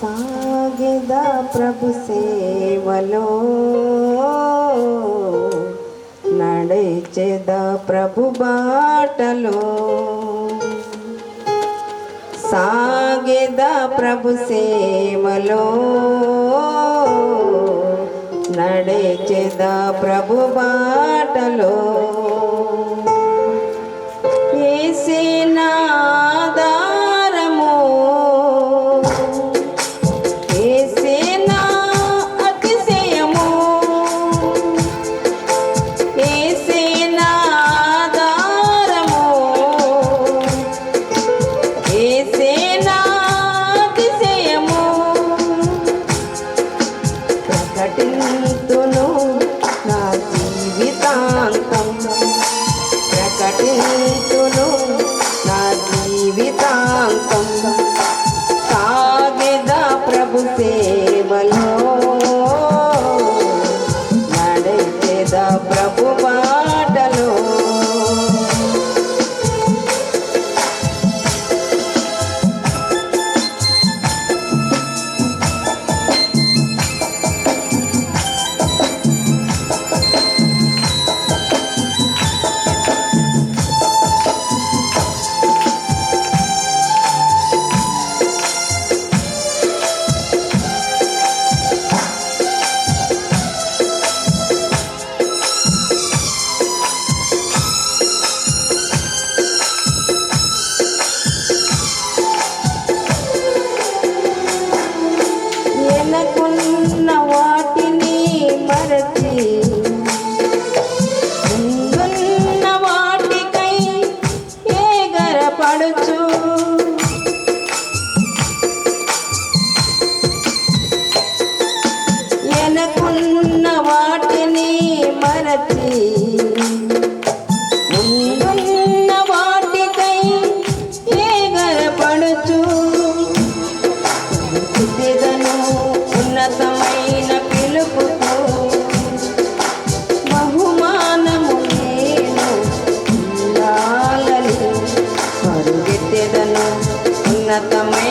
సాగిద ప్రభు సేవలో. నడిచెద ప్రభు బాటలో. సాగిద ప్రభు సేవలో. నడిచెద ప్రభు బాటలో. তুমি তো নৌ ఉన్న వాటిని మరచి ఉన్న వాటికై ఏగరపడుచు. ఎనకున్న వాటిని మరచి nada más.